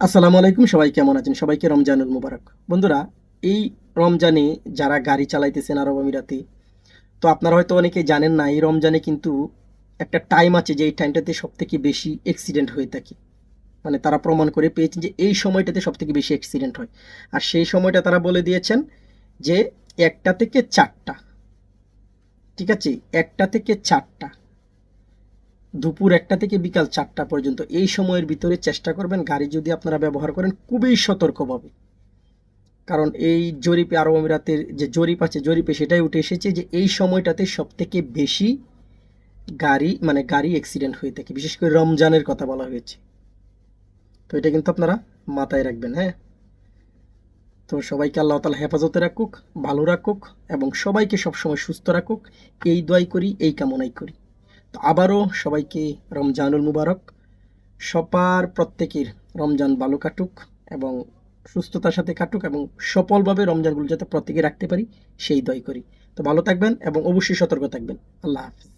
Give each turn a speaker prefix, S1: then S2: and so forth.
S1: আসসালামু আলাইকুম, সবাই কেমন আছেন? সবাইকে রমজানুল মুবারক। বন্ধুরা, এই রমজানে যারা গাড়ি চালাইতেছেন আরব আমিরাতে, তো আপনারা হয়তো অনেকে জানেন না, এই রমজানে কিন্তু একটা টাইম আছে যে এই টাইমটাতে সব থেকে বেশি অ্যাক্সিডেন্ট হয়ে থাকে। মানে তারা প্রমাণ করে পেয়েছেন যে এই সময়টাতে সব থেকে বেশি অ্যাক্সিডেন্ট হয়। আর সেই সময়টা তারা বলে দিয়েছেন যে একটা থেকে চারটা। ঠিক আছে? একটা থেকে চারটা। দুপুর একটা থেকে বিকাল চারটা পর্যন্ত। এই সময়ের ভিতরে চেষ্টা করবেন গাড়ি যদি আপনারা ব্যবহার করেন, খুবই সতর্কভাবে কারণ এই জরিপে, আরব আমিরাতের যে জরিপ আছে, জরিপে সেটাই উঠে এসেছে যে এই সময়টাতে সব থেকে বেশি গাড়ি মানে গাড়ি অ্যাক্সিডেন্ট হয়ে থাকে। বিশেষ করে রমজানের কথা বলা হয়েছে। তো এটা কিন্তু আপনারা মাথায় রাখবেন হ্যাঁ? তো সবাইকে আল্লাহ তালা হেফাজতে রাখুক, ভালো রাখুক এবং সবাইকে সবসময় সুস্থ রাখুক। এই দোয়াই করি, এই কামনাই করি। আবারও সবাইকে রমজানুল মুবারক। সপার প্রত্যেকের রমজান ভালো কাটুক এবং সুস্থতার সাথে কাটুক এবং সফলভাবে রমজানগুলো যাতে প্রত্যেকে রাখতে পারি, সেই দয় করি। তো ভালো থাকবেন এবং অবশ্যই সতর্ক থাকবেন। আল্লাহ হাফিজ।